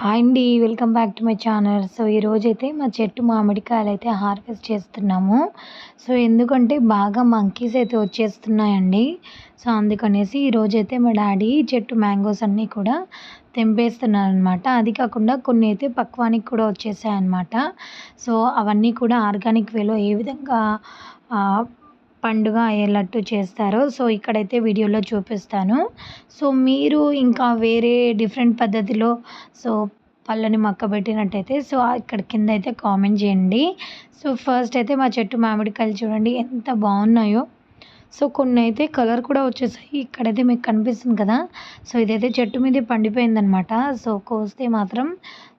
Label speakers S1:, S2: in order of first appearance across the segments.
S1: Hi అండి welcome back to my channel so ఈరోజైతే మా చెట్టు మామిడికాయలు అయితే హార్వెస్ట్ చేస్తున్నాము. సో ఎందుకంటే బాగా మంకీస్ అయితే వచ్చేస్తున్నాయండి. సో అందుకనేసి ఈరోజైతే మా డాడీ చెట్టు మ్యాంగోస్ అన్నీ కూడా తెంపేస్తున్నారనమాట అది కాకుండా కొన్ని అయితే పక్వానికి కూడా వచ్చేసాయి అనమాట సో అవన్నీ కూడా ఆర్గానిక్ వేలో ఏ విధంగా పండుగ అయ్యేటట్టు చేస్తారు సో ఇక్కడైతే వీడియోలో చూపిస్తాను. సో మీరు ఇంకా వేరే డిఫరెంట్ పద్ధతిలో సో పళ్ళని మక్కబెట్టినట్టయితే సో ఇక్కడ కింద అయితే కామెంట్ చేయండి. సో ఫస్ట్ అయితే మా చెట్టు మామిడికాయలు చూడండి ఎంత బాగున్నాయో. సో కొన్ని అయితే కలర్ కూడా వచ్చేసాయి. ఇక్కడైతే మీకు కనిపిస్తుంది కదా. సో ఇదైతే చెట్టు మీద పండిపోయిందనమాట సో కోస్తే మాత్రం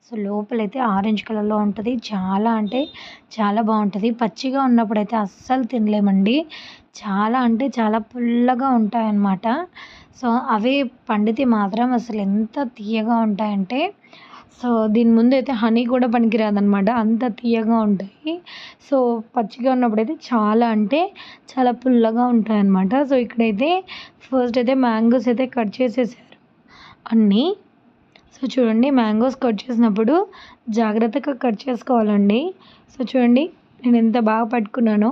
S1: సో లోపలైతే ఆరెంజ్ కలర్లో ఉంటుంది. చాలా అంటే చాలా బాగుంటుంది. పచ్చిగా ఉన్నప్పుడు అయితే అస్సలు తినలేమండి. చాలా అంటే చాలా పుల్లగా ఉంటాయన్నమాట. సో అవే పండితే మాత్రం అసలు ఎంత తీయగా ఉంటాయంటే సో దీని ముందు అయితే హనీ కూడా పనికిరాదనమాట అంత తీయగా ఉంటాయి. సో పచ్చిగా ఉన్నప్పుడు అయితే చాలా అంటే చాలా పుల్లగా ఉంటాయి అన్నమాట సో ఇక్కడైతే ఫస్ట్ అయితే మ్యాంగోస్ అయితే కట్ చేసేసారు. అన్నీ. సో చూడండి మ్యాంగోస్ కట్ చేసినప్పుడు జాగ్రత్తగా కట్ చేసుకోవాలండి. సో చూడండి నేను ఎంత బాగా పట్టుకున్నానో.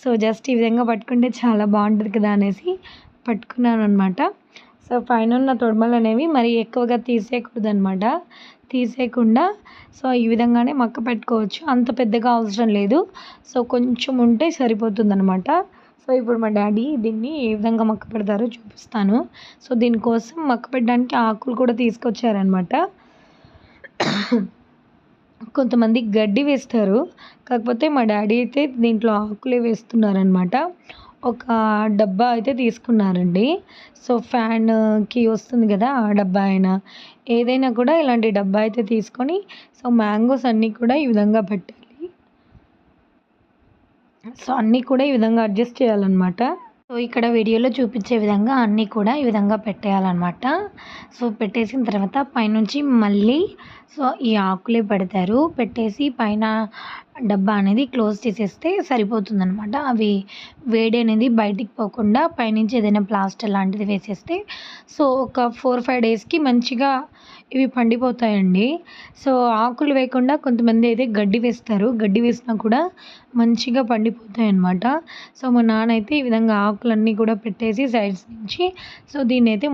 S1: సో జస్ట్ ఈ విధంగా పట్టుకుంటే చాలా బాగుంటుంది కదా అనేసి పట్టుకున్నాను అనమాట సో పైన ఉన్న తొడమలు అనేవి మరి ఎక్కువగా తీసేయకూడదు అనమాట తీసేయకుండా సో ఈ విధంగానే మక్క పెట్టుకోవచ్చు. అంత పెద్దగా అవసరం లేదు. సో కొంచెం ఉంటే సరిపోతుందనమాట సో ఇప్పుడు మా డాడీ దీన్ని ఏ విధంగా మక్క పెడతారో చూపిస్తాను. సో దీనికోసం మక్క పెట్టడానికి ఆకులు కూడా తీసుకొచ్చారనమాట కొంతమంది గడ్డి వేస్తారు. కాకపోతే మా డాడీ అయితే దీంట్లో ఆకులే వేస్తున్నారనమాట ఒక డబ్బా అయితే తీసుకున్నారండి. సో ఫ్యాన్కి వస్తుంది కదా ఆ డబ్బా అయినా. ఏదైనా కూడా ఇలాంటి డబ్బా అయితే తీసుకొని సో మ్యాంగోస్ అన్నీ కూడా ఈ విధంగా పెట్టాలి. సో అన్నీ కూడా ఈ విధంగా అడ్జస్ట్ చేయాలన్నమాట. సో ఇక్కడ వీడియోలో చూపించే విధంగా అన్నీ కూడా ఈ విధంగా పెట్టేయాలన్నమాట. సో పెట్టేసిన తర్వాత పైనుంచి మళ్ళీ సో ఈ ఆకులే పెడతారు. పెట్టేసి పైన డబ్బా అనేది క్లోజ్ చేసేస్తే సరిపోతుందనమాట అవి వేడి అనేది బయటికి పోకుండా పైనుంచి ఏదైనా ప్లాస్టర్ లాంటిది వేసేస్తే సో ఒక ఫోర్ ఫైవ్ డేస్కి మంచిగా ఇవి పండిపోతాయండి. సో ఆకులు వేయకుండా కొంతమంది అయితే గడ్డి వేస్తారు. గడ్డి వేసినా కూడా మంచిగా పండిపోతాయి అన్నమాట సో మా నాన్న అయితే ఈ విధంగా ఆకులన్నీ కూడా పెట్టేసి సైడ్స్ నుంచి సో దీన్ని అయితే